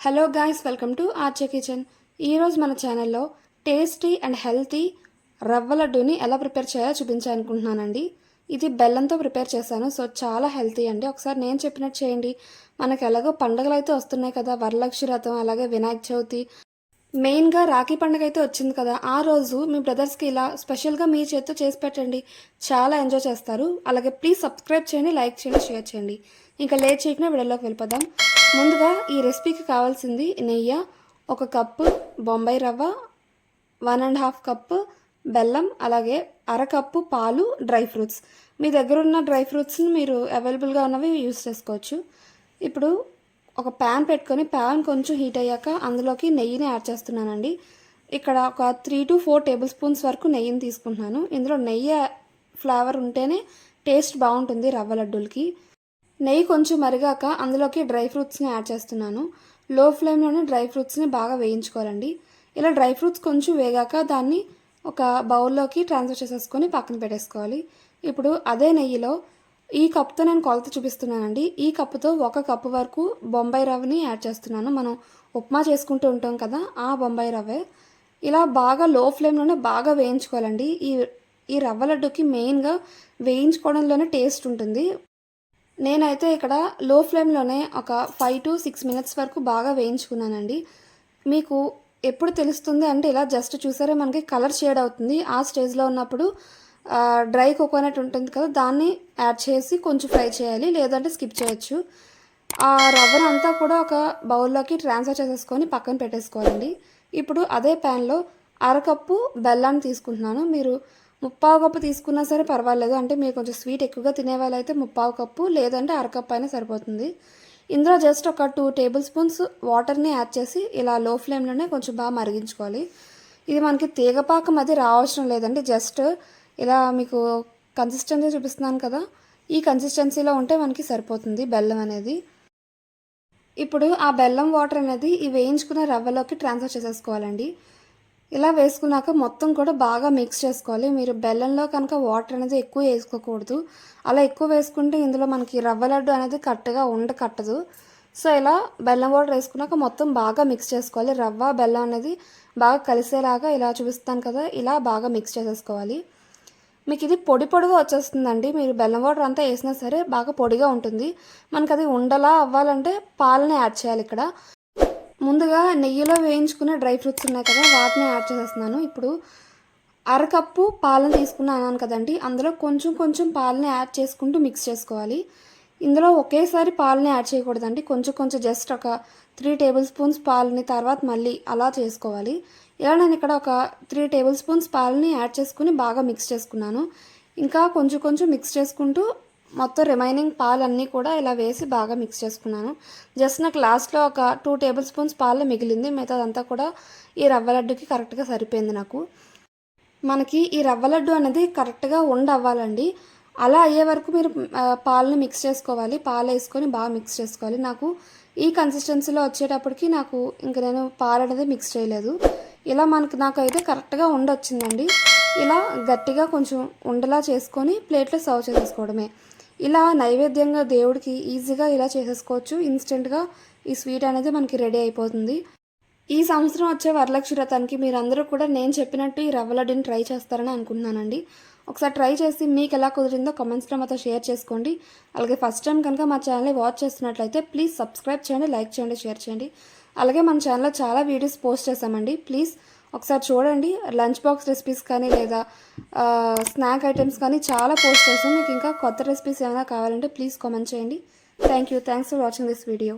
Hello guys welcome to Arche kitchen ఈరోజు మన ఛానల్లో టేస్టీ అండ్ హెల్తీ రవ్వ లడ్డూని ఎలా ప్రిపేర్ చేయాలో చూపించాలనుకుంటున్నానండి ఇది బెల్లంతో ప్రిపేర్ చేశాను సో చాలా హెల్తీ అండి. ఒకసారి నేను చెప్పినట్టు చేయండి. మనకు ఎలాగో పండుగలు అయితే వస్తున్నాయి కదా వరలక్ష్మి రథం అలాగే వినాయక చవితి. మెయిన్గా రాఖీ పండుగ అయితే వచ్చింది కదా ఆ రోజు మీ బ్రదర్స్కి ఇలా స్పెషల్గా మీ చేతితో చేసి పెట్టండి. చాలా ఎంజాయ్ చేస్తారు. అలాగే ప్లీజ్ సబ్స్క్రైబ్ చేయండి లైక్ చేయండి షేర్ చేయండి. ఇంకా లేట్ చేయకుండా వీడియోలోకి వెళ్ళిపోదాం. ముందుగా ఈ రెసిపీకి కావాల్సింది నెయ్యి ఒక కప్పు బొంబాయి రవ్వ వన్ అండ్ హాఫ్ కప్పు బెల్లం అలాగే అర కప్పు పాలు డ్రై ఫ్రూట్స్. మీ దగ్గర ఉన్న డ్రై ఫ్రూట్స్ని మీరు అవైలబుల్గా ఉన్నవి యూస్ చేసుకోవచ్చు. ఇప్పుడు ఒక ప్యాన్ పెట్టుకొని ప్యాన్ కొంచెం హీట్ అయ్యాక అందులోకి నెయ్యిని యాడ్ చేస్తున్నానండి. ఇక్కడ ఒక three to four table spoons వరకు నెయ్యిని తీసుకుంటున్నాను. ఇందులో నెయ్యి ఫ్లేవర్ ఉంటేనే టేస్ట్ బాగుంటుంది రవ్వ లడ్డూలకి. నెయ్యి కొంచెం మరిగాక అందులోకి డ్రై ఫ్రూట్స్ని యాడ్ చేస్తున్నాను. లో ఫ్లేమ్లోనే డ్రై ఫ్రూట్స్ని బాగా వేయించుకోవాలండి. ఇలా డ్రై ఫ్రూట్స్ కొంచెం వేగాక దాన్ని ఒక బౌల్లోకి ట్రాన్స్ఫర్ చేసేసుకొని పక్కన పెట్టేసుకోవాలి. ఇప్పుడు అదే నెయ్యిలో ఈ కప్తో నేను కొలత చూపిస్తున్నానండి. ఈ కప్పుతో ఒక కప్పు వరకు బొంబాయి రవ్వని యాడ్ చేస్తున్నాను. మనం ఉప్మా చేసుకుంటూ ఉంటాం కదా ఆ బొంబాయి రవ్వే. ఇలా బాగా లో ఫ్లేమ్లోనే బాగా వేయించుకోవాలండి. ఈ ఈ రవ్వ లడ్డుకి మెయిన్గా వేయించుకోవడంలోనే టేస్ట్ ఉంటుంది. నేనైతే ఇక్కడ లో ఫ్లేమ్లోనే ఒక ఫైవ్ టు సిక్స్ మినిట్స్ వరకు బాగా వేయించుకున్నానండి. మీకు ఎప్పుడు తెలుస్తుంది అంటే ఇలా జస్ట్ చూసారే మనకి కలర్ షేడ్ అవుతుంది. ఆ స్టేజ్లో ఉన్నప్పుడు డ్రై కోకోనట్ ఉంటుంది కదా దాన్ని యాడ్ చేసి కొంచెం ఫ్రై చేయాలి లేదంటే స్కిప్ చేయొచ్చు. ఆ రవ్వను అంతా కూడా ఒక బౌల్లోకి ట్రాన్స్ఫర్ చేసేసుకొని పక్కన పెట్టేసుకోవాలండి. ఇప్పుడు అదే ప్యాన్లో అరకప్పు బెల్లాన్ని తీసుకుంటున్నాను. మీరు ముప్పావు కప్పు తీసుకున్నా సరే పర్వాలేదు. అంటే మీరు కొంచెం స్వీట్ ఎక్కువగా తినే అయితే ముప్పావు కప్పు లేదంటే అరకప్పు అయినా సరిపోతుంది. ఇందులో జస్ట్ ఒక టూ టేబుల్ స్పూన్స్ వాటర్ని యాడ్ చేసి ఇలా లో ఫ్లేమ్లోనే కొంచెం బాగా మరిగించుకోవాలి. ఇది మనకి తీగపాకం అది రావసరం లేదండి. జస్ట్ ఇలా మీకు కన్సిస్టెన్సీ చూపిస్తున్నాను కదా. ఈ కన్సిస్టెన్సీలో ఉంటే మనకి సరిపోతుంది బెల్లం అనేది. ఇప్పుడు ఆ బెల్లం వాటర్ అనేది ఈ వేయించుకున్న రవ్వలోకి ట్రాన్స్ఫర్ చేసేసుకోవాలండి. ఇలా వేసుకున్నాక మొత్తం కూడా బాగా మిక్స్ చేసుకోవాలి. మీరు బెల్లంలో కనుక వాటర్ అనేది ఎక్కువ వేసుకోకూడదు. అలా ఎక్కువ వేసుకుంటే ఇందులో మనకి రవ్వ లడ్డు అనేది కరెక్ట్గా ఉండ కట్టదు. సో ఇలా బెల్లం వాటర్ వేసుకున్నాక మొత్తం బాగా మిక్స్ చేసుకోవాలి. రవ్వ బెల్లం అనేది బాగా కలిసేలాగా ఇలా చూపిస్తాను కదా ఇలా బాగా మిక్స్ చేసేసుకోవాలి. మీకు ఇది పొడి పొడిగా వచ్చేస్తుందండి. మీరు బెల్లం వాటర్ అంతా వేసినా సరే బాగా పొడిగా ఉంటుంది. మనకు అది ఉండలా అవ్వాలంటే పాలని యాడ్ చేయాలి ఇక్కడ. ముందుగా నెయ్యిలో వేయించుకున్న డ్రై ఫ్రూట్స్ ఉన్నాయి కదా వాటిని యాడ్ చేసేస్తున్నాను. ఇప్పుడు అరకప్పు పాలను తీసుకున్నాను అన్నాను కదండి అందులో కొంచెం కొంచెం పాలని యాడ్ చేసుకుంటూ మిక్స్ చేసుకోవాలి. ఇందులో ఒకేసారి పాలని యాడ్ చేయకూడదండి కొంచెం కొంచెం జస్ట్ ఒక త్రీ టేబుల్ స్పూన్స్ పాలని తర్వాత మళ్ళీ అలా చేసుకోవాలి. ఇలా నేను ఇక్కడ ఒక త్రీ టేబుల్ స్పూన్స్ పాలని యాడ్ చేసుకుని బాగా మిక్స్ చేసుకున్నాను. ఇంకా కొంచెం కొంచెం మిక్స్ చేసుకుంటూ మొత్తం రిమైనింగ్ పాలన్నీ కూడా ఇలా వేసి బాగా మిక్స్ చేసుకున్నాను. జస్ట్ నాకు లాస్ట్లో ఒక టూ టేబుల్ స్పూన్స్ పాలు మిగిలింది. మిగతాదంతా కూడా ఈ రవ్వ లడ్డుకి కరెక్ట్గా సరిపోయింది నాకు. మనకి ఈ రవ్వ లడ్డు అనేది కరెక్ట్గా ఉండి అవ్వాలండి అలా అయ్యే వరకు మీరు పాలని మిక్స్ చేసుకోవాలి. పాలు వేసుకొని బాగా మిక్స్ చేసుకోవాలి. నాకు ఈ కన్సిస్టెన్సీలో వచ్చేటప్పటికి నాకు ఇంక నేను పాలు అనేది మిక్స్ చేయలేదు. ఇలా మనకు నాకైతే కరెక్ట్గా ఉండొచ్చిందండి. ఇలా గట్టిగా కొంచెం ఉండలా చేసుకొని ప్లేట్లో సర్వ్ చేసేసుకోవడమే. ఇలా నైవేద్యంగా దేవుడికి ఈజీగా ఇలా చేసేసుకోవచ్చు. ఇన్స్టెంట్గా ఈ స్వీట్ అనేది మనకి రెడీ అయిపోతుంది. ఈ సంవత్సరం వచ్చే వరలక్ష్మి వ్రతానికి మీరందరూ కూడా నేను చెప్పినట్టు ఈ రవ్వ లడ్డీని ట్రై చేస్తారని అనుకుంటున్నానండి. ఒకసారి ట్రై చేసి మీకు ఎలా కుదిరిందో కమెంట్స్లో మాతో షేర్ చేసుకోండి. అలాగే ఫస్ట్ టైం కనుక మా ఛానల్ని వాచ్ చేస్తున్నట్లయితే ప్లీజ్ సబ్స్క్రైబ్ చేయండి లైక్ చేయండి షేర్ చేయండి. అలాగే మన ఛానల్లో చాలా వీడియోస్ పోస్ట్ చేసామండి ప్లీజ్ ఒకసారి చూడండి. లంచ్ బాక్స్ రెసిపీస్ కానీ లేదా స్నాక్ ఐటమ్స్ కానీ చాలా పోస్ట్ చేస్తాం. మీకు ఇంకా కొత్త రెసిపీస్ ఏమైనా కావాలంటే ప్లీజ్ కామెంట్ చేయండి. Thank you thanks for watching this video.